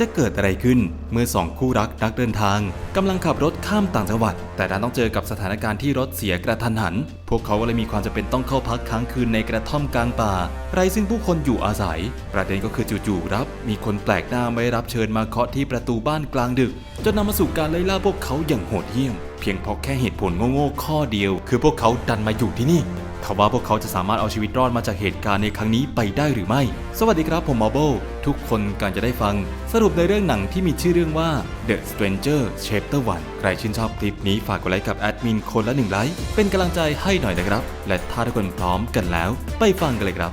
จะเกิดอะไรขึ้นเมื่อสองคู่รักนักเดินทางกำลังขับรถข้ามต่างจังหวัด แต่ดันต้องเจอกับสถานการณ์ที่รถเสียกระทันหัน พวกเขาก็เลยมีความจำเป็นต้องเข้าพักค้างคืนในกระท่อมกลางป่าไร้ซึ่งผู้คนอยู่อาศัย ประเด็นก็คือจู่ๆรับ มีคนแปลกหน้าไม่รับเชิญมาเคาะที่ประตูบ้านกลางดึกจนนำมาสู่การไล่ล่าพวกเขาอย่างโหดเหี้ยม เพียงเพราะแค่เหตุผลโง่ๆข้อเดียว คือพวกเขาดันมาอยู่ที่นี่ ทว่าพวกเขาจะสามารถเอาชีวิตรอดมาจากเหตุการณ์ในครั้งนี้ไปได้หรือไม่ สวัสดีครับผมมอ b เบลทุกคนการจะได้ฟัง สรุปในเรื่องหนังที่มีชื่อเรื่องว่า The Stranger Chapter 1 ใครชื่นชอบคลิปนี้ฝากกดไลค์กับแอดมินคนละหนึ่งไลค์เป็นกำลังใจให้หน่อยนะครับ และถ้าทุกคนพร้อมกันแล้ว ไปฟังกันเลยครับ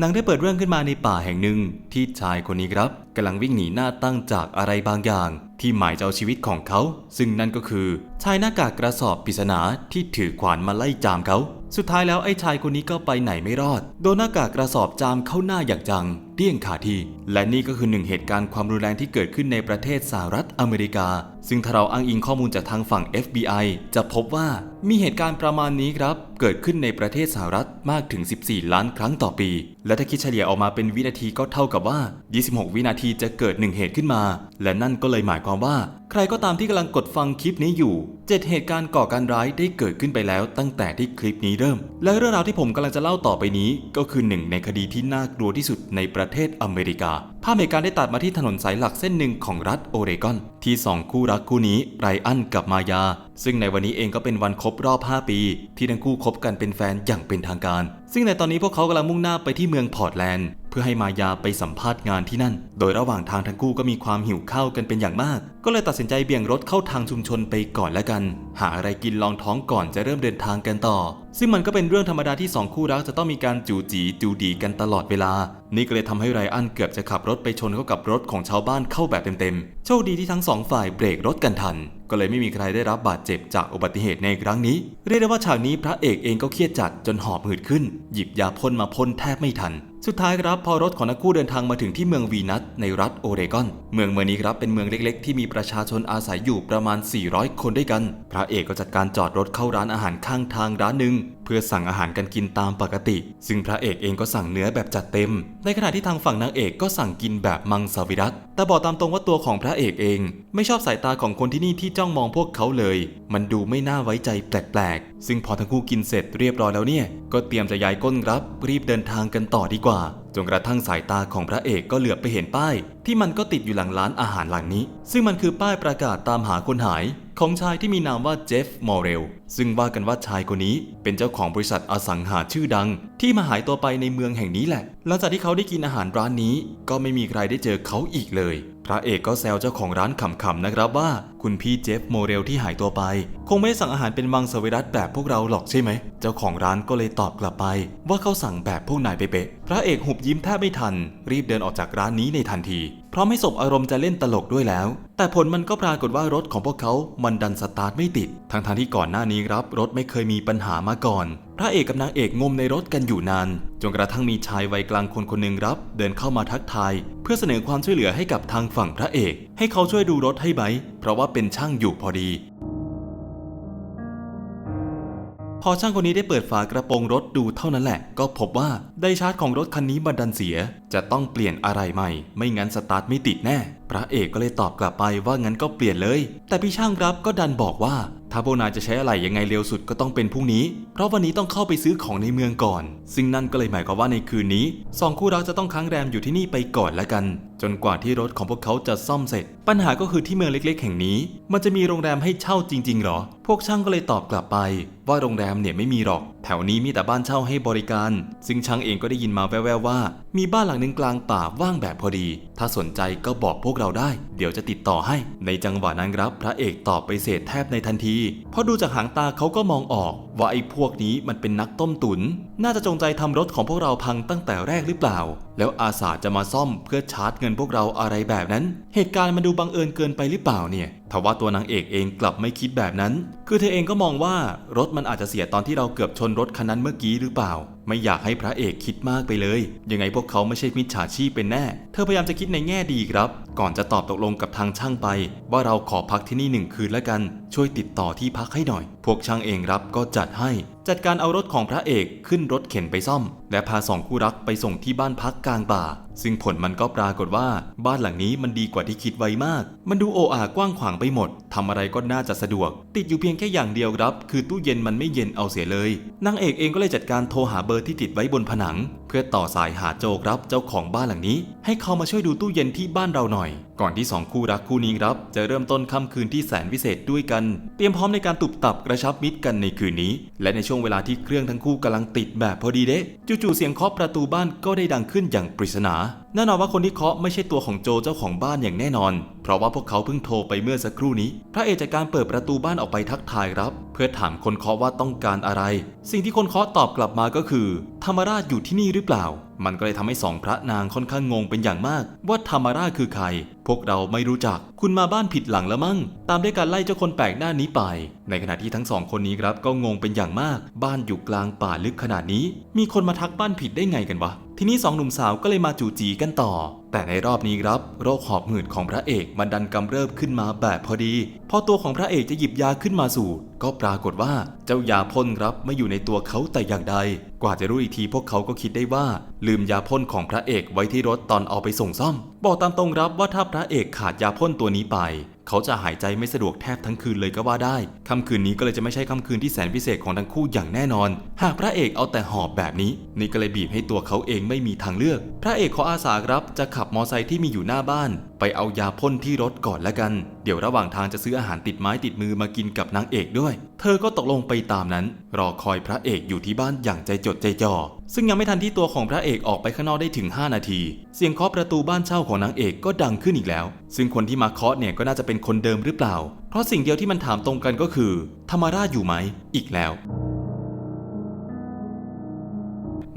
หนังได้เปิดเรื่องขึ้นมาในป่าแห่งหนึ่งที่ชายคนนี้ครับกำลังวิ่งหนีหน้าตั้งจากอะไรบางอย่าง ที่หมายจะเอาชีวิตของเขา ซึ่งนั่นก็คือ ชายหน้ากากกระสอบปริศนาที่ถือขวานมาไล่จามเขา สุดท้ายแล้วไอ้ชายคนนี้ก็ไปไหนไม่รอด โดนหน้ากากกระสอบจามเข้าหน้าอย่างจังเดี้ยงขาทีและนี่ก็คือหนึ่งเหตุการณ์ความรุนแรงที่เกิดขึ้นในประเทศสหรัฐอเมริกา ซึ่งถ้าเราอ้างอิงข้อมูลจากทางฝั่ง FBI จะพบว่ามีเหตุการณ์ประมาณนี้ครับ เกิดขึ้นในประเทศสหรัฐมากถึง 14 ล้านครั้งต่อปี และถ้าคิดเฉลี่ยออกมาเป็นวินาทีก็เท่ากับว่า 26 วินาทีจะเกิดหนึ่งเหตุขึ้นมา และนั่นก็เลยหมายความว่า รก็ตามที่กำลังกดฟังคลิปนี้อยู่เจ็ดเหตุการณ์ก่อการร้ายได้เกิดขึ้นไปแล้วตั้งแต่ที่คลิปนี้เริ่ม และเรื่องราวที่ผมกำลังจะเล่าต่อไปนี้ ก็คือหนึ่งในคดีที่น่ากลัวที่สุดในประเทศอเมริกา ภาพเหตุการณ์ได้ตัดมาที่ถนนสายหลักเส้นหนึ่งของรัฐโอเรกอน ที่สองคู่รักคู่นี้ไรอันกับมายา ซึ่งในวันนี้เองก็เป็นวันครบรอบ 5 ปี ที่ทั้งคู่คบกันเป็นแฟนอย่างเป็นทางการ ซึ่งในตอนนี้พวกเขากำลังมุ่งหน้าไปที่เมืองพอร์ตแลนด์ พื่อให้มายาไปสัมภาษณ์งานที่นั่น โดยระหว่างทางทั้งคู่ก็มีความหิวข้าวกันเป็นอย่างมาก ก็เลยตัดสินใจเบี่ยงรถเข้าทางชุมชนไปก่อนแล้วกัน หาอะไรกินลองท้องก่อนจะเริ่มเดินทางกันต่อ ซึ่งมันก็เป็นเรื่องธรรมดาที่สองคู่รักจะต้องมีการจูจีจูดีกันตลอดเวลา นี่ก็เลยทำให้ไรอันเกือบจะขับรถไปชนเข้ากับรถของชาวบ้านเข้าแบบเต็มๆ โชคดีที่ทั้งสองฝ่ายเบรกรถกันทันก็เลยไม่มีใครได้รับบาดเจ็บจากอุบัติเหตุในครั้งนี้ เรียกได้ว่าฉากนี้พระเอกเองก็เครียดจัดจนหอบหืดขึ้น หยิบยาพ่นมาพ่นแทบไม่ทัน สุดท้ายครับพอรถของนักคู่เดินทางมาถึงที่เมืองวีนัสในรัฐโอเรกอน เมืองเมืองนี้ครับเป็นเมืองเล็กๆ ที่มีประชาชนอาศัยอยู่ประมาณ 400 คนด้วยกัน พระเอกก็จัดการจอดรถเข้าร้านอาหารข้างทางร้านหนึ่ง เพื่อสั่งอาหารกันกินตามปกติ ซึ่งพระเอกเองก็สั่งเนื้อแบบจัดเต็ม ในขณะที่ทางฝั่งนางเอกก็สั่งกินแบบมังสวิรัตแต่บอกตามตรงว่าตัวของพระเอกเอง ไม่ชอบสายตาของคนที่นี่ที่จ้องมองพวกเขาเลย มันดูไม่น่าไว้ใจแปลกๆ ซึ่งพอทั้งคู่กินเสร็จเรียบร้อยแล้วเนี่ย ก็เตรียมจะย้ายก้นรับ รีบเดินทางกันต่อดีกว่าจนกระทั่งสายตาของพระเอกก็เหลือบไปเห็นป้าย ที่มันก็ติดอยู่หลังร้านอาหารหลังนี้ ซึ่งมันคือป้ายประกาศตามหาคนหาย ของชายที่มีนามว่าเจฟมอร์เรลซึ่งว่ากันว่าชายคนนี้เป็นเจ้าของบริษัทอสังหาชื่อดัง ที่มาหายตัวไปในเมืองแห่งนี้แหละ หลังจากที่เขาได้กินอาหารร้านนี้ ก็ไม่มีใครได้เจอเขาอีกเลย พระเอกก็แซวเจ้าของร้านขำๆนะครับว่าคุณพี่เจฟโมเรลที่หายตัวไป คงไม่ได้สั่งอาหารเป็นมังสวิรัตแบบพวกเราหรอกใช่ไหม เจ้าของร้านก็เลยตอบกลับไป ว่าเขาสั่งแบบพวกนายเป๊ะพระเอกหุบยิ้มแทบไม่ทัน รีบเดินออกจากร้านนี้ในทันทีเพราะไม่สบอารมณ์จะเล่นตลกด้วยแล้ว แต่ผลมันก็ปรากฏว่ารถของพวกเขา มันดันสตาร์ทไม่ติดทั้งทที่ก่อนหน้านี้ครับ รถไม่เคยมีปัญหามาก่อน พระเอกกับนางเอกงมในรถกันอยู่นาน จนกระทั่งมีชายวัยกลางคนคนหนึ่งรับ เดินเข้ามาทักทาย เพื่อเสนอความช่วยเหลือให้กับทางฝั่งพระเอก ให้เขาช่วยดูรถให้ไบเพราะว่าเป็นช่างอยู่พอดี พอช่างคนนี้ได้เปิดฝากระโปรงรถดูเท่านั้นแหละ ก็พบว่าไดชาร์จของรถคันนี้บันดันเสีย จะต้องเปลี่ยนอะไรใหม่ ไม่งั้นสตาร์ทไม่ติดแน่ พระเอกก็เลยตอบกลับไปว่างั้นก็เปลี่ยนเลย แต่พี่ช่างรับก็ดันบอกว่า ถ้าพวกนายจะใช้อะไรยังไงเร็วสุดก็ต้องเป็นพรุ่งนี้ เพราะวันนี้ต้องเข้าไปซื้อของในเมืองก่อน ซึ่งนั่นก็เลยหมายความว่าในคืนนี้สองคู่รักจะต้องค้างแรมอยู่ที่นี่ไปก่อนละกัน จนกว่าที่รถของพวกเขาจะซ่อมเสร็จ ปัญหาก็คือที่เมืองเล็ก ๆ แห่งนี้ มันจะมีโรงแรมให้เช่าจริงๆหรอ พวกช่างก็เลยตอบกลับไป ว่าโรงแรมเนี่ยไม่มีหรอก แถวนี้มีแต่บ้านเช่าให้บริการ ซึ่งช่างเองก็ได้ยินมาแว่วๆว่า มีบ้านหลังหนึ่งกลางป่าว่างแบบพอดี ถ้าสนใจก็บอกพวกเราได้ เดี๋ยวจะติดต่อให้ ในจังหวะนั้นครับ พระเอกตอบไปเสร็จแทบในทันที เพราะดูจากหางตาเขาก็มองออก ว่าไอ้พวกนี้มันเป็นนักต้มตุน น่าจะจงใจทำรถของพวกเราพังตั้งแต่แรกหรือเปล่า แล้วอาสาจะมาซ่อมเพื่อชาร์จเงินพวกเราอะไรแบบนั้น เหตุการณ์มันดูบังเอิญเกินไปหรือเปล่าเนี่ยทว่าตัวนางเอกเองกลับไม่คิดแบบนั้น คือเธอเองก็มองว่ารถมันอาจจะเสียตอนที่เราเกือบชนรถคันนั้นเมื่อกี้หรือเปล่า ไม่อยากให้พระเอกคิดมากไปเลย ยังไงพวกเขาไม่ใช่มิจฉาชีพเป็นแน่ เธอพยายามจะคิดในแง่ดีครับ ก่อนจะตอบตกลงกับทางช่างไป ว่าเราขอพักที่นี่หนึ่งคืนแล้วกัน ช่วยติดต่อที่พักให้หน่อย พวกช่างเองรับก็จัดให้ จัดการเอารถของพระเอกขึ้นรถเข็นไปซ่อม และพาสองคู่รักไปส่งที่บ้านพักกลางป่า ซึ่งผลมันก็ปรากฏว่าบ้านหลังนี้มันดีกว่าที่คิดไว้มาก มันดูโออากว้างขวางไปหมดทำอะไรก็น่าจะสะดวก ติดอยู่เพียงแค่อย่างเดียวครับ คือตู้เย็นมันไม่เย็นเอาเสียเลยนางเอกเองก็เลยจัดการโทรหาเบอร์ที่ติดไว้บนผนัง เพื่อต่อสายหาโจครับเจ้าของบ้านหลังนี้ ให้เขามาช่วยดูตู้เย็นที่บ้านเราหน่อย ก่อนที่สองคู่รักคู่นี้ครับจะเริ่มต้นค่ำคืนที่แสนวิเศษด้วยกัน เตรียมพร้อมในการตุบตับกระชับมิตรกันในคืนนี้ และในช่วงเวลาที่เครื่องทั้งคู่กำลังติดแบบพอดีเดะจู่ๆเสียงเคาะประตูบ้านก็ได้ดังขึ้นอย่างปริศนาแน่นอนว่าคนที่เคาะไม่ใช่ตัวของโจเจ้าของบ้านอย่างแน่นอน เพราะว่าพวกเขาเพิ่งโทรไปเมื่อสักครู่นี้ พระเอกจากการเปิดประตูบ้านออกไปทักทายรับ เพื่อถามคนเคาะว่าต้องการอะไร สิ่งที่คนเคาะตอบกลับมาก็คือ ธรรมราชอยู่ที่นี่หรือเปล่า มันก็เลยทำให้สองพระนางค่อนข้างงงเป็นอย่างมาก ว่าธรรมราชคือใคร พวกเราไม่รู้จัก คุณมาบ้านผิดหลังแล้วมั้ง ตามด้วยการไล่เจ้าคนแปลกหน้านี้ไป ในขณะที่ทั้งสองคนนี้ครับก็งงเป็นอย่างมาก บ้านอยู่กลางป่าลึกขนาดนี้ มีคนมาทักบ้านผิดได้ไงกันวะ ทีนี้สองหนุ่มสาวก็เลยมาจู่จีกันต่อ แต่ในรอบนี้ครับ โรคหอบหืดของพระเอกมันดันกำเริบขึ้นมาแบบพอดี พอตัวของพระเอกจะหยิบยาขึ้นมาสูด ก็ปรากฏว่าเจ้ายาพ่นครับไม่อยู่ในตัวเขาแต่อย่างใด กว่าจะรู้อีกทีพวกเขาก็คิดได้ว่า ลืมยาพ่นของพระเอกไว้ที่รถตอนเอาไปส่งซ่อม บอกตามตรงรับว่าถ้าพระเอกขาดยาพ่นตัวนี้ไป เขาจะหายใจไม่สะดวกแทบทั้งคืนเลยก็ว่าได้ ค่ำคืนนี้ก็เลยจะไม่ใช่ค่ำคืนที่แสนพิเศษของทั้งคู่อย่างแน่นอน หากพระเอกเอาแต่หอบแบบนี้ นี่ก็เลยบีบให้ตัวเขาเองไม่มีทางเลือก พระเอกขออาสาครับจะขับมอไซค์ที่มีอยู่หน้าบ้านไปเอายาพ่นที่รถก่อนละกัน เดี๋ยวระหว่างทางจะซื้ออาหารติดไม้ติดมือมากินกับนางเอกด้วย เธอก็ตกลงไปตามนั้น รอคอยพระเอกอยู่ที่บ้านอย่างใจจดใจจ่อ ซึ่งยังไม่ทันที่ตัวของพระเอกออกไปข้างนอกได้ถึง 5 นาที เสียงเคาะประตูบ้านเช่าของนางเอกก็ดังขึ้นอีกแล้ว ซึ่งคนที่มาเคาะเนี่ยก็น่าจะเป็นคนเดิมหรือเปล่า เพราะสิ่งเดียวที่มันถามตรงกันก็คือธรรมราชอยู่ไหม อีกแล้ว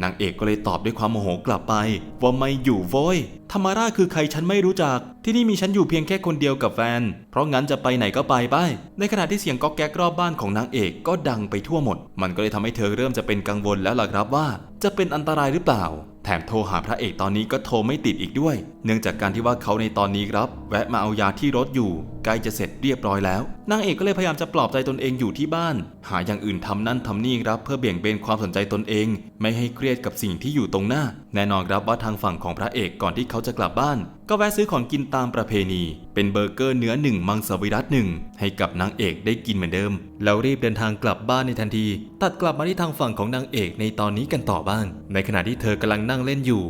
นางเอกก็เลยตอบด้วยความโมโหกลับไป ว่าไม่อยู่โว้ยธรรมราคือใครฉันไม่รู้จัก ที่นี่มีฉันอยู่เพียงแค่คนเดียวกับแฟน เพราะงั้นจะไปไหนก็ไปไป ในขณะที่เสียงก๊อกแก๊กรอบบ้านของนางเอกก็ดังไปทั่วหมด มันก็เลยทำให้เธอเริ่มจะเป็นกังวลแล้วล่ะครับว่า จะเป็นอันตรายหรือเปล่า แถมโทรหาพระเอกตอนนี้ก็โทรไม่ติดอีกด้วย เนื่องจากการที่ว่าเขาในตอนนี้ครับ แวะมาเอายาที่รถอยู่ใกล้จะเสร็จเรียบร้อยแล้ว นางเอกก็เลยพยายามจะปลอบใจตนเองอยู่ที่บ้าน หาอย่างอื่นทำนั่นทำนี่ครับเพื่อเบี่ยงเบนความสนใจตนเอง ไม่ให้เครียดกับสิ่งที่อยู่ตรงหน้า แน่นอนครับว่าทางฝั่งของพระเอกก่อนที่เขาจะกลับบ้าน ก็แวะซื้อของกินตามประเพณี เป็นเบอร์เกอร์เนื้อหนึ่งมังสวิรัตหนึ่งให้กับนางเอกได้กินเหมือนเดิม แล้วรีบเดินทางกลับบ้านในทันที ตัดกลับมาที่ทางฝั่งของนางเอกในตอนนี้กันต่อบ้าง ในขณะที่เธอกำลังนั่งเล่นอยู่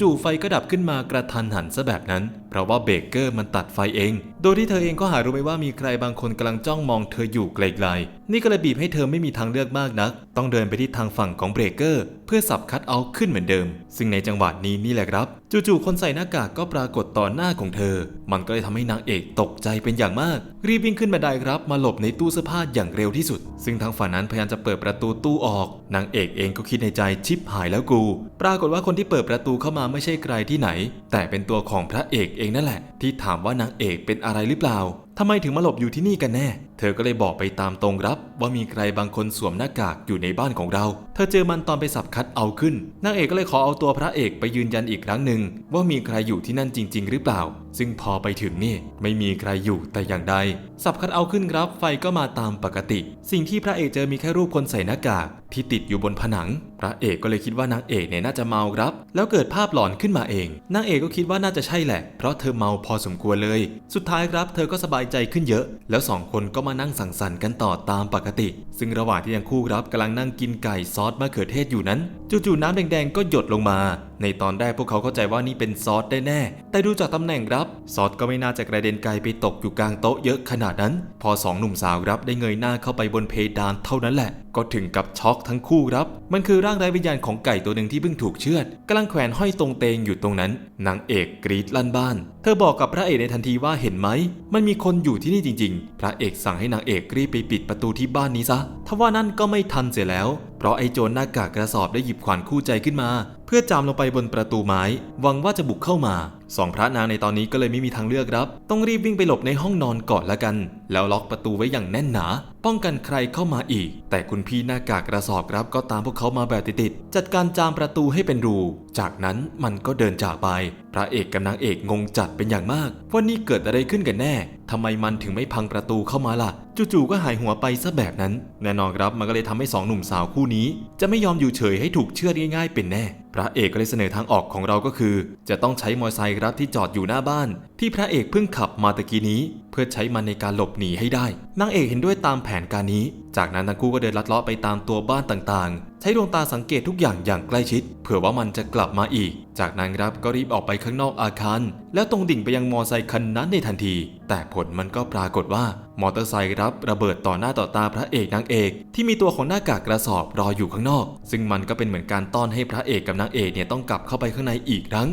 จู่ๆไฟก็ดับขึ้นมากระทันหันซะแบบนั้น เพราะว่าเบเกอร์มันตัดไฟเอง โดยที่เธอเองก็หารู้ไม่ว่ามีใครบางคนกำลังจ้องมองเธออยู่ไกลๆ นี่ก็เลยบีบให้เธอไม่มีทางเลือกมากนัก ต้องเดินไปที่ทางฝั่งของเบรกเกอร์เพื่อสับคัดเอาขึ้นเหมือนเดิม ซึ่งในจังหวะนี้นี่แหละครับจู่ๆคนใส่หน้ากากก็ปรากฏต่อหน้าของเธอ มันก็เลยทำให้นางเอกตกใจเป็นอย่างมาก รีบวิ่งขึ้นบันไดครับ มาหลบในตู้เสื้อผ้าอย่างเร็วที่สุด ซึ่งทางฝั่งนั้นพยายามจะเปิดประตูตู้ออก นางเอกเองก็คิดในใจชิปหายแล้วกู ปรากฏว่าคนที่เปิดประตูเข้ามาไม่ใช่ใครที่ไหน แต่เป็นตัวของพระเอกเองนั่นแหละ ที่ถามว่านางเอกเป็นอะไรหรือเปล่า ทำไมถึงมาหลบอยู่ที่นี่กันแน่ เธอก็เลยบอกไปตามตรงรับ ว่ามีใครบางคนสวมหน้ากากอยู่ในบ้านของเรา เธอเจอมันตอนไปสับคัดเอาขึ้น นางเอกก็เลยขอเอาตัวพระเอกไปยืนยันอีกครั้งหนึ่งว่ามีใครอยู่ที่นั่นจริง ๆ หรือเปล่า ซึ่งพอไปถึงนี่ไม่มีใครอยู่แต่อย่างใด สับคัดเอาขึ้นครับ ไฟก็มาตามปกติ สิ่งที่พระเอกเจอมีแค่รูปคนใส่หน้ากากที่ติดอยู่บนผนัง พระเอกก็เลยคิดว่านางเอกเนี่ยน่าจะเมาครับ แล้วเกิดภาพหลอนขึ้นมาเอง นางเอกก็คิดว่าน่าจะใช่แหละ เพราะเธอเมาพอสมควรเลย สุดท้ายครับเธอก็สบายใจขึ้นเยอะ แล้วสองคนก็มานั่งสังสรรค์กันต่อตามปกติ ซึ่งระหว่างที่ทั้งคู่ครับกำลังนั่งกินไก่ซอสมะเขือเทศอยู่นั้น จู่ๆน้ำแดงๆก็หยดลงมาในตอนแรกพวกเขาเข้าใจว่านี่เป็นซอสได้แน่ แต่ดูจากตำแหน่งรับซอสก็ไม่น่าจะกระเด็นไกลไปตกอยู่กลางโต๊ะเยอะขนาดนั้น พอสองหนุ่มสาวรับได้เงยหน้าเข้าไปบนเพดานเท่านั้นแหละ ก็ถึงกับช็อกทั้งคู่ครับ มันคือร่างไร้วิญญาณของไก่ตัวหนึ่งที่เพิ่งถูกเชือดกำลังแขวนห้อยตรงเตงอยู่ตรงนั้น นางเอกกรีดลั่นบ้าน เธอบอกกับพระเอกในทันทีว่าเห็นไหม มันมีคนอยู่ที่นี่จริง ๆ พระเอกสั่งให้นางเอกรีบไปปิดประตูที่บ้านนี้ซะทว่านั่นก็ไม่ทันเสียแล้วเพราะไอ้โจรหน้ากากกระสอบได้หยิบขวานคู่ใจขึ้นมา เพื่อจามลงไปบนประตูไม้หวังว่าจะบุกเข้ามาสองพระนางในตอนนี้ก็เลยไม่มีทางเลือกครับ ต้องรีบวิ่งไปหลบในห้องนอนก่อนละกัน แล้วล็อกประตูไว้อย่างแน่นหนา ป้องกันใครเข้ามาอีก แต่คุณพี่หน้ากากกระสอบครับก็ตามพวกเขามาแบบติดๆจัดการจามประตูให้เป็นรู จากนั้นมันก็เดินจากไป พระเอกกับนางเอกงงจัดเป็นอย่างมากว่านี่เกิดอะไรขึ้นกันแน่ทำไมมันถึงไม่พังประตูเข้ามาล่ะ จู่ๆก็หายหัวไปซะแบบนั้น แน่นอนครับมันก็เลยทำให้สองหนุ่มสาวคู่นี้ จะไม่ยอมอยู่เฉยให้ถูกเชื่อดง่ายๆเป็นแน่ พระเอกก็เลยเสนอทางออกของเราก็คือ จะต้องใช้มอเตอร์ไซค์รับที่จอดอยู่หน้าบ้าน ที่พระเอกเพิ่งขับมาตะกี้นี้ เพื่อใช้มันในการหลบหนีให้ได้นางเอกเห็นด้วยตามแผนการนี้ จากนั้นทั้งคู่ก็เดินลัดเลาะไปตามตัวบ้านต่างๆ ใช้ดวงตาสังเกตทุกอย่างอย่างใกล้ชิด เผื่อว่ามันจะกลับมาอีก จากนั้นครับก็รีบออกไปข้างนอกอาคาร แล้วตรงดิ่งไปยังมอเตอร์ไซค์คันนั้นในทันที แต่ผลมันก็ปรากฏว่ามอเตอร์ไซค์รับระเบิดต่อหน้าต่อตาพระเอกนางเอก ที่มีตัวของหน้ากากกระสอบรออยู่ข้างนอก ซึ่งมันก็เป็นเหมือนการต้อนให้พระเอกกับนางเอกเนี่ยต้องกลับเข้าไปข้างในอีกครั้ง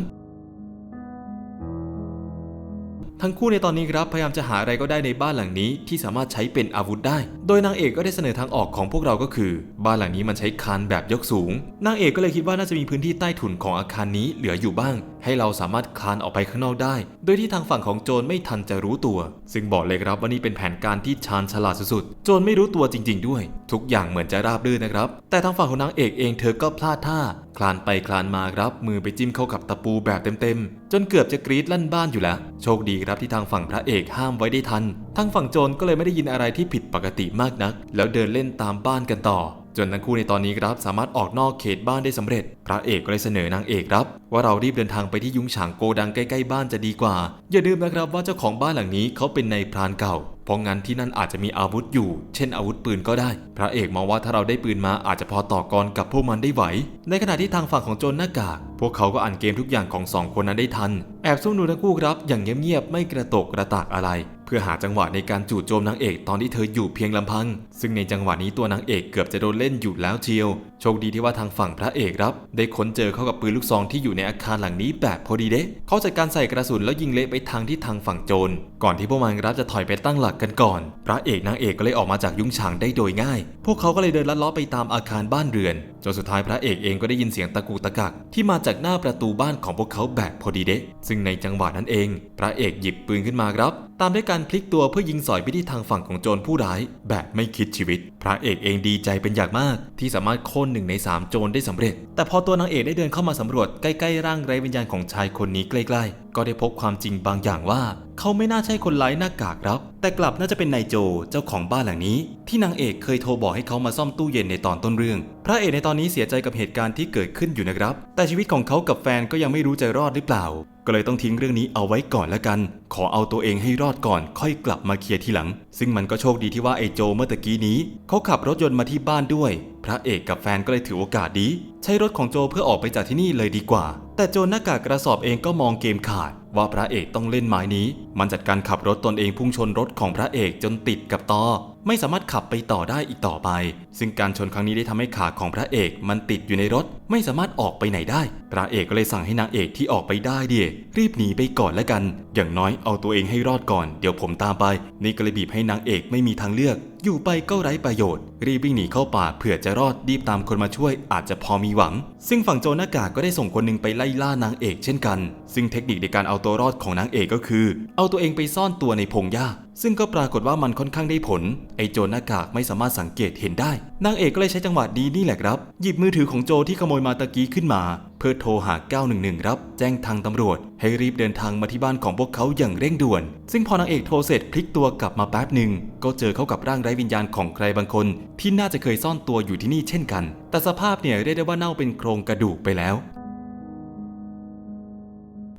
ทั้งคู่ในตอนนี้ครับพยายามจะหาอะไรก็ได้ในบ้านหลังนี้ที่สามารถใช้เป็นอาวุธได้ โดยนางเอกก็ได้เสนอทางออกของพวกเราก็คือ บ้านหลังนี้มันใช้คานแบบยกสูง นางเอกก็เลยคิดว่าน่าจะมีพื้นที่ใต้ถุนของอาคารนี้เหลืออยู่บ้าง ให้เราสามารถคลานออกไปข้างนอกได้ โดยที่ทางฝั่งของโจรไม่ทันจะรู้ตัว ซึ่งบอกเลยครับว่านี่เป็นแผนการที่ชาญฉลาดสุดๆ โจรไม่รู้ตัวจริง ๆ ด้วย ทุกอย่างเหมือนจะราบรื่นนะครับ แต่ทางฝั่งของนางเอกเองเธอก็พลาดท่า คลานไปคลานมาครับ มือไปจิ้มเข้ากับตะปูแบบเต็มๆ จนเกือบจะกรีดลั่นบ้านอยู่แล้ว โชคดีครับที่ทางฝั่งพระเอกห้ามไว้ได้ทัน ทางฝั่งโจรก็เลยไม่ได้ยินอะไรที่ผิดปกติมากนัก แล้วเดินเล่นตามบ้านกันต่อ จนทั้งคู่ในตอนนี้ครับสามารถออกนอกเขตบ้านได้สำเร็จ พระเอกก็เลยเสนอนางเอกครับ ว่าเรารีบเดินทางไปที่ยุ้งฉางโกดังใกล้ๆบ้านจะดีกว่า อย่าลืมนะครับว่าเจ้าของบ้านหลังนี้เขาเป็นนายพรานเก่า เพราะงั้นที่นั่นอาจจะมีอาวุธอยู่ เช่นอาวุธปืนก็ได้ พระเอกมองว่าถ้าเราได้ปืนมาอาจจะพอต่อกรกับพวกมันได้ไหว ในขณะที่ทางฝั่งของโจรหน้ากาก พวกเขาก็อ่านเกมทุกอย่างของสองคนนั้นได้ทัน แอบซุ่มดูทั้งคู่ครับ อย่างเงียบๆไม่กระตกกระตากอะไร พื่อหาจังหวะในการจู่โจมนางเอกตอนที่เธออยู่เพียงลำพัง ซึ่งในจังหวะนี้ตัวนางเอกเกือบจะโดนเล่นอยู่แล้วเชียว โชคดีที่ว่าทางฝั่งพระเอกครับ ได้ค้นเจอเข้ากับปืนลูกซองที่อยู่ในอาคารหลังนี้แบบพอดีเดะเขาจัดการใส่กระสุนแล้วยิงเละไปทางที่ทางฝั่งโจร ก่อนที่พวกมันรับจะถอยไปตั้งหลักกันก่อน พระเอกนางเอกก็เลยออกมาจากยุ้งฉางได้โดยง่าย พวกเขาก็เลยเดินลัดเลาะไปตามอาคารบ้านเรือนจนสุดท้ายพระเอกเองก็ได้ยินเสียงตะกูตะกักที่มาจากหน้าประตูบ้านของพวกเขาแบบพอดีเดะซึ่งในจังหวะนั้นเอง พระเอกหยิบปืนขึ้นมาครับตามด้วยการพลิกตัวเพื่อยิงสอยไปที่ทางฝั่งของโจรผู้ร้าย แบบไม่คิดชีวิต พระเอกเองดีใจเป็นอย่างมาก ที่สามารถโค่นหนึ่งในสามโจรได้สำเร็จ แต่พอตัวนางเอกได้เดินเข้ามาสำรวจใกล้ๆร่างไร้วิญญาณของชายคนนี้ใกล้ๆ ก็ได้พบความจริงบางอย่างว่า เขาไม่น่าใช่คนไร้หน้ากากครับ แต่กลับน่าจะเป็นนายโจเจ้าของบ้านหลังนี้ ที่นางเอกเคยโทรบอกให้เขามาซ่อมตู้เย็นในตอนต้นเรื่อง พระเอกในตอนนี้เสียใจกับเหตุการณ์ที่เกิดขึ้นอยู่นะครับ แต่ชีวิตของเขากับแฟนก็ยังไม่รู้จะรอดหรือเปล่า ก็เลยต้องทิ้งเรื่องนี้เอาไว้ก่อนแล้วกัน ขอเอาตัวเองให้รอดก่อน ค่อยกลับมาเคลียร์ทีหลัง ซึ่งมันก็โชคดีที่ว่าไอ้โจเมื่อตะกี้นี้ เขาขับรถยนต์มาที่บ้านด้วย พระเอกกับแฟนก็เลยถือโอกาสดีใช้รถของโจเพื่อออกไปจากที่นี่เลยดีกว่า แต่โจหน้ากากกระสอบเองก็มองเกมขาด ว่าพระเอกต้องเล่นหมายนี้ มันจัดการขับรถตนเองพุ่งชนรถของพระเอกจนติดกับตอ ไม่สามารถขับไปต่อได้อีกต่อไป ซึ่งการชนครั้งนี้ได้ทำให้ขาของพระเอกมันติดอยู่ในรถ ไม่สามารถออกไปไหนได้ พระเอกก็เลยสั่งให้นางเอกที่ออกไปได้เดียรีบหนีไปก่อนแล้วกัน อย่างน้อยเอาตัวเองให้รอดก่อน เดี๋ยวผมตามไป นี่ก็เลยบีบให้นางเอกไม่มีทางเลือก อยู่ไปก็ไร้ประโยชน์ รีบวิ่งหนีเข้าป่าเผื่อจะรอดรีบตามคนมาช่วย อาจจะพอมีหวัง ซึ่งฝั่งโจรหน้ากากก็ได้ส่งคนหนึ่งไปไล่ล่านางเอกเช่นกัน ซึ่งเทคนิคในการเอาตัวรอดของนางเอกก็คือ เอาตัวเองไปซ่อนตัวในพงหญ้า ซึ่งก็ปรากฏว่ามันค่อนข้างได้ผล ไอโจรหน้ากากไม่สามารถสังเกตเห็นได้ นางเอกก็เลยใช้จังหวะดีนี่แหละครับ หยิบมือถือของโจที่ขโมยมาตะกี้ขึ้นมา เพื่อโทรหา 911 ครับ แจ้งทางตำรวจ ให้รีบเดินทางมาที่บ้านของพวกเขาอย่างเร่งด่วน ซึ่งพอนางเอกโทรเสร็จพลิกตัวกลับมาแป๊บหนึ่ง ก็เจอเข้ากับร่างไร้วิญญาณของใครบางคน ที่น่าจะเคยซ่อนตัวอยู่ที่นี่เช่นกัน แต่สภาพเนี่ยเรียกได้ว่าเน่าเป็นโครงกระดูกไปแล้ว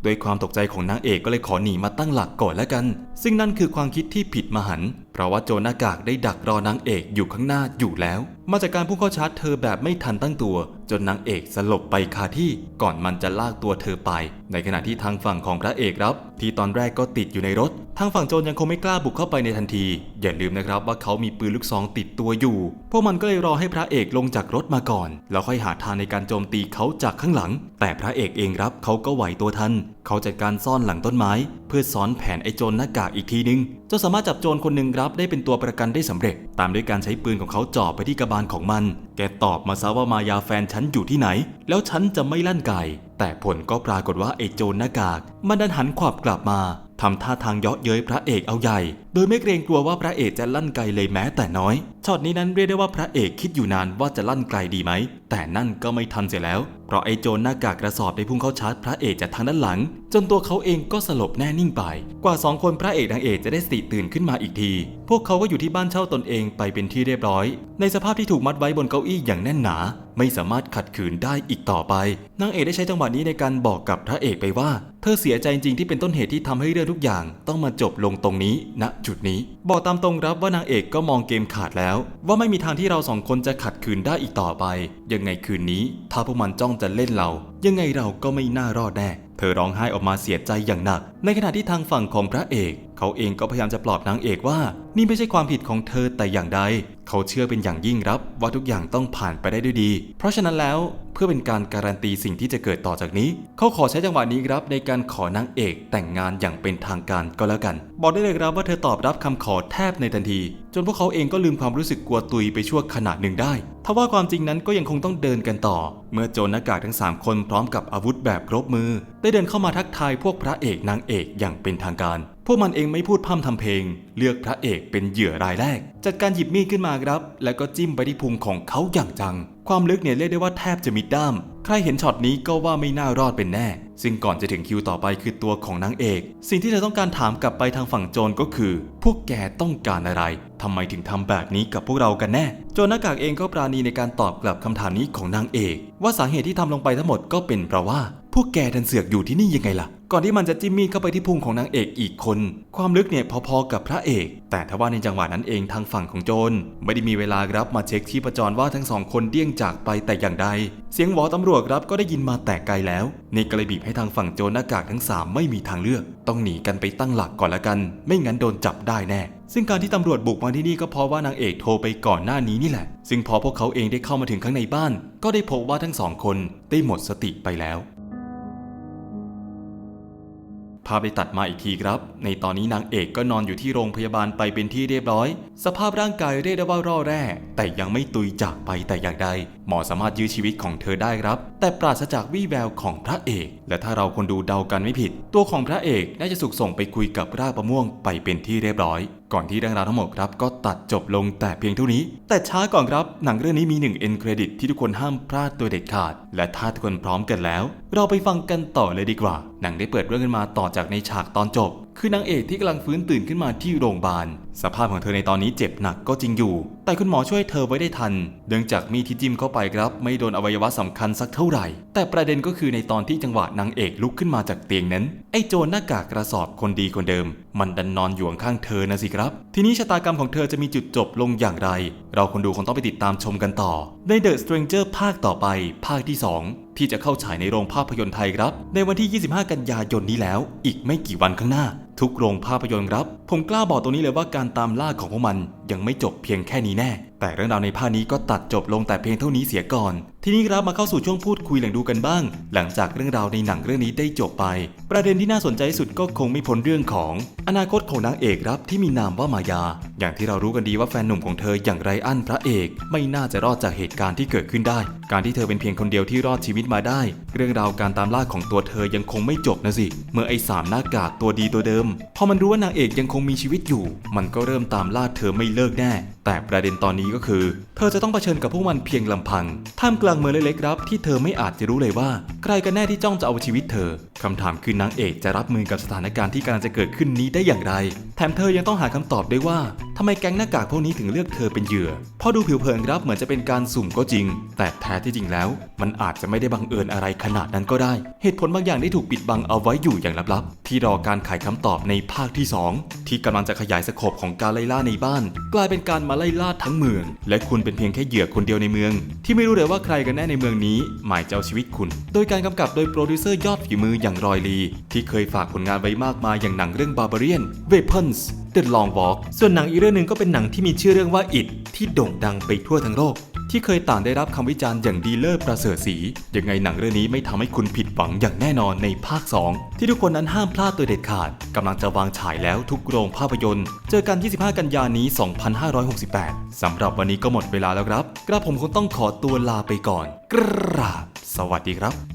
ด้วยความตกใจของนางเอกก็เลยขอหนีมาตั้งหลักก่อนแล้วกัน ซึ่งนั่นคือความคิดที่ผิดมหัน เพราะว่าโจรหน้ากากได้ดักรอนางเอกอยู่ข้างหน้าอยู่แล้ว มาจากการพุ่งเข้าชาร์จเธอแบบไม่ทันตั้งตัว จนนางเอกสลบไปคาที่ก่อนมันจะลากตัวเธอไป ในขณะที่ทางฝั่งของพระเอกครับ ที่ตอนแรกก็ติดอยู่ในรถ ทางฝั่งโจรยังคงไม่กล้าบุกเข้าไปในทันที อย่าลืมนะครับว่าเขามีปืนลูกซองติดตัวอยู่ พวกมันก็เลยรอให้พระเอกลงจากรถมาก่อน แล้วค่อยหาทางในการโจมตีเขาจากข้างหลัง แต่พระเอกเองครับเขาก็ไหวตัวทัน เขาจัดการซ่อนหลังต้นไม้ เพื่อซ้อนแผนไอ้โจรหน้ากากอีกทีนึง จนสามารถจับโจรคนหนึ่งรับได้เป็นตัวประกันได้สำเร็จ ตามด้วยการใช้ปืนของเขาจ่อไปที่กระบาลของมัน แกตอบมาซะว่ามายาแฟนฉันอยู่ที่ไหน แล้วฉันจะไม่ลั่นไกแต่ผลก็ปรากฏว่าไอ้โจรหน้ากาก มันดันหันขวับกลับมาทำท่าทางเยาะเย้ยพระเอกเอาใหญ่ โดยไม่เกรงกลัวว่าพระเอกจะลั่นไกลเลยแม้แต่น้อยช็อตนี้นั้นเรียกได้ว่าพระเอกคิดอยู่นานว่าจะลั่นไกลดีไหม แต่นั่นก็ไม่ทันเสียแล้ว เพราะไอ้โจรหน้ากากกระสอบได้พุ่งเข้าชาร์จพระเอกจากทางด้านหลัง จนตัวเขาเองก็สลบแน่นิ่งไป กว่าสองคนพระเอกนางเอกจะได้สติตื่นขึ้นมาอีกที พวกเขาก็อยู่ที่บ้านเช่าตนเองไปเป็นที่เรียบร้อย ในสภาพที่ถูกมัดไว้บนเก้าอี้อย่างแน่นหนา ไม่สามารถขัดขืนได้อีกต่อไป นางเอกได้ใช้จังหวะนี้ในการบอกกับพระเอกไปว่า เธอเสียใจจริงที่เป็นต้นเหตุที่ทำให้เรื่องทุกอย่าง ต้องมาจบลงตรงนี้ณจุดนี้ บอกตามตรงรับว่านางเอกก็มองเกมขาดแล้ว ว่าไม่มีทางที่เราสองคนจะขัดขืนได้อีกต่อไป ยังไงคืนนี้ ถ้าพวกมันจ้องจะเล่นเรา ยังไงเราก็ไม่น่ารอดแน่ เธอร้องไห้ออกมาเสียใจอย่างหนัก ในขณะที่ทางฝั่งของพระเอก เขาเองก็พยายามจะปลอบนางเอกว่า นี่ไม่ใช่ความผิดของเธอแต่อย่างใด เขาเชื่อเป็นอย่างยิ่งครับ ว่าทุกอย่างต้องผ่านไปได้ด้วยดี เพราะฉะนั้นแล้วเพื่อเป็นการการันตีสิ่งที่จะเกิดต่อจากนี้ เขาขอใช้จังหวะนี้ครับในการขอนางเอกแต่งงานอย่างเป็นทางการก็แล้วกัน บอกได้เลยครับว่าเธอตอบรับคำขอแทบในทันที จนพวกเขาเองก็ลืมความรู้สึกกลัวตุยไปชั่วขณะหนึ่งได้ ทว่าความจริงนั้นก็ยังคงต้องเดินกันต่อ เมื่อโจรหน้ากากทั้ง 3 คนพร้อมกับอาวุธแบบครบมือ ได้เดินเข้ามาทักทายพวกพระเอกนางเอกอย่างเป็นทางการ พวกมันเองไม่พูดพร่ำทำเพลง เลือกพระเอกเป็นเหยื่อรายแรก จัดการหยิบมีดขึ้นมาครับ แล้วก็จิ้มไปที่พุงของเขาอย่างจัง ความลึกเนี่ยเรียกได้ว่าแทบจะมิดด้าม ใครเห็นช็อตนี้ก็ว่าไม่น่ารอดเป็นแน่ ซึ่งก่อนจะถึงคิวต่อไปคือตัวของนางเอก สิ่งที่เธอต้องการถามกลับไปทางฝั่งโจรก็คือ พวกแกต้องการอะไรทำไมถึงทำแบบนี้กับพวกเรากันแน่ โจรหน้ากากเองก็ปราณีในการตอบกลับคำถามนี้ของนางเอก ว่าสาเหตุที่ทำลงไปทั้งหมดก็เป็นเพราะว่า พวกแกดันเสือกอยู่ที่นี่ยังไงล่ะ ก่อนที่มันจะจิ้มมีดเข้าไปที่พุงของนางเอกอีกคน ความลึกเนี่ยพอๆกับพระเอก แต่ทว่าในจังหวะนั้นเองทางฝั่งของโจรไม่ได้มีเวลารับมาเช็คที่ประจรว่าทั้งสองคนเดี้ยงจากไปแต่อย่างใด เสียงหวอตำรวจรับก็ได้ยินมาแต่ไกลแล้วนี่ก็เลยบีบให้ทางฝั่งโจรหน้ากากทั้งสามไม่มีทางเลือก ต้องหนีกันไปตั้งหลักก่อนละกัน ไม่งั้นโดนจับได้แน่ซึ่งการที่ตำรวจบุกมาที่นี่ก็เพราะว่านางเอกโทรไปก่อนหน้านี้นี่แหละ ซึ่งพอพวกเขาเองได้เข้ามาถึงข้างในบ้าน ก็ได้พบว่าทั้งสองคนได้หมดสติไปแล้ว ภาพได้ตัดมาอีกทีครับ ในตอนนี้นางเอกก็นอนอยู่ที่โรงพยาบาลไปเป็นที่เรียบร้อย สภาพร่างกายเรียกได้ว่าร่อแร่ แต่ยังไม่ตุยจากไปแต่อย่างใด หมอสามารถยื้อชีวิตของเธอได้ครับ แต่ปราศจากวี่แววของพระเอก และถ้าเราคนดูเดากันไม่ผิด ตัวของพระเอกน่าจะสุกส่งไปคุยกับราประม่วงไปเป็นที่เรียบร้อย ก่อนที่เรื่องราวทั้งหมดครับก็ตัดจบลงแต่เพียงเท่านี้ แต่ช้าก่อนครับหนังเรื่องนี้มีหนึ่งเอ็นเครดิตที่ทุกคนห้ามพลาดตัวเด็ดขาด และถ้าทุกคนพร้อมกันแล้ว เราไปฟังกันต่อเลยดีกว่า หนังได้เปิดเรื่องขึ้นมาต่อจากในฉากตอนจบ คือนางเอกที่กำลังฟื้นตื่นขึ้นมาที่โรงพยาบาล สภาพของเธอในตอนนี้เจ็บหนักก็จริงอยู่ แต่คุณหมอช่วยเธอไว้ได้ทัน เนื่องจากมีดที่จิ้มเข้าไปครับ ไม่โดนอวัยวะสำคัญสักเท่าไหร่ แต่ประเด็นก็คือในตอนที่จังหวะนางเอกลุกขึ้นมาจากเตียงนั้น ไอ้โจรหน้ากากกระสอบคนดีคนเดิม มันดันนอนอยู่ข้างเธอนะสิครับ ทีนี้ชะตากรรมของเธอจะมีจุดจบลงอย่างไร เราคนดูคงต้องไปติดตามชมกันต่อ ใน The Stranger ภาคต่อไป ภาคที่ 2 ที่จะเข้าฉายในโรงภาพยนตร์ไทยครับ ในวันที่ 25 กันยายนนี้แล้ว อีกไม่กี่วันข้างหน้า ทุกโรงภาพยนตร์ครับ ผมกล้าบอกตรงนี้เลยว่าการตามล่าของพวกมันยังไม่จบเพียงแค่นี้แน่ แต่เรื่องราวในภาคนี้ก็ตัดจบลงแต่เพียงเท่านี้เสียก่อน ทีนี้ครับมาเข้าสู่ช่วงพูดคุยแหล่งดูกันบ้าง หลังจากเรื่องราวในหนังเรื่องนี้ได้จบไป ประเด็นที่น่าสนใจสุดก็คงไม่พ้นเรื่องของ อนาคตของนางเอกครับที่มีนามว่ามายา อย่างที่เรารู้กันดีว่าแฟนหนุ่มของเธออย่างไรอันพระเอก ไม่น่าจะรอดจากเหตุการณ์ที่เกิดขึ้นได้ การที่เธอเป็นเพียงคนเดียวที่รอดชีวิตมาได้ เรื่องราวการตามล่าของตัวเธอยังคงไม่จบนะสิ เมื่อไอ้สามหน้ากากตัวดีตัวเดิม พอมันรู้ว่านางเอกยังคงมีชีวิตอยู่ มันก็เริ่มตามล่าเธอไม่เลิกแน่ แต่ประเด็นตอนนี้ก็คือ เธอจะต้องเผชิญกับพวกมันเพียงลำพัง ท่ามกลางเมืองเล็กๆครับที่เธอไม่อาจจะรู้เลยว่า ใครกันแน่ที่จ้องจะเอาชีวิตเธอคำถามคือนางเอกจะรับมือกับสถานการณ์ที่กำลังจะเกิดขึ้นนี้ได้อย่างไร แถมเธอยังต้องหาคำตอบด้วยว่าทำไมแก๊งหน้ากากพวกนี้ถึงเลือกเธอเป็นเหยื่อพอดูผิวเผินครับเหมือนจะเป็นการสุ่มก็จริง แต่แท้ที่จริงแล้ว มันอาจจะไม่ได้บังเอิญอะไรขนาดนั้นก็ได้ เหตุผลบางอย่างได้ถูกปิดบังเอาไว้อยู่อย่างลับๆที่รอการไขคำตอบในภาคที่ 2 ที่กำลังจะขยายสโคปของการไล่ล่าในบ้าน กลายเป็นการมาไล่ล่าทั้งเมือง และคุณเป็นเพียงแค่เหยื่อคนเดียวในเมือง ที่ไม่รู้เลยว่าใครกันแน่ในเมืองนี้ หมายจะเอาชีวิตคุณ โดยการกำกับโดยโปรดิวเซอร์ยอดฝีมืออย่างรอยลี ที่เคยฝากผลงานไว้มากมายอย่างหนังเรื่อง Barbarian Weapons The Long Walk ส่วนหนังอีกเรื่องหนึ่งก็เป็นหนังที่มีชื่อเรื่องว่า It ที่โด่งดังไปทั่วทั้งโลก ที่เคยต่างได้รับคำวิจารณ์อย่างดีเลิศประเสริฐสียังไงหนังเรื่องนี้ไม่ทำให้คุณผิดหวังอย่างแน่นอนในภาค 2 ที่ทุกคนนั้นห้ามพลาดตัวเด็ดขาดกำลังจะวางฉายแล้วทุกโรงภาพยนตร์ เจอกัน 25 กันยานนี้ 2568 สำหรับวันนี้ก็หมดเวลาแล้วครับ กระผมคงต้องขอตัวลาไปก่อน กราบ สวัสดีครับ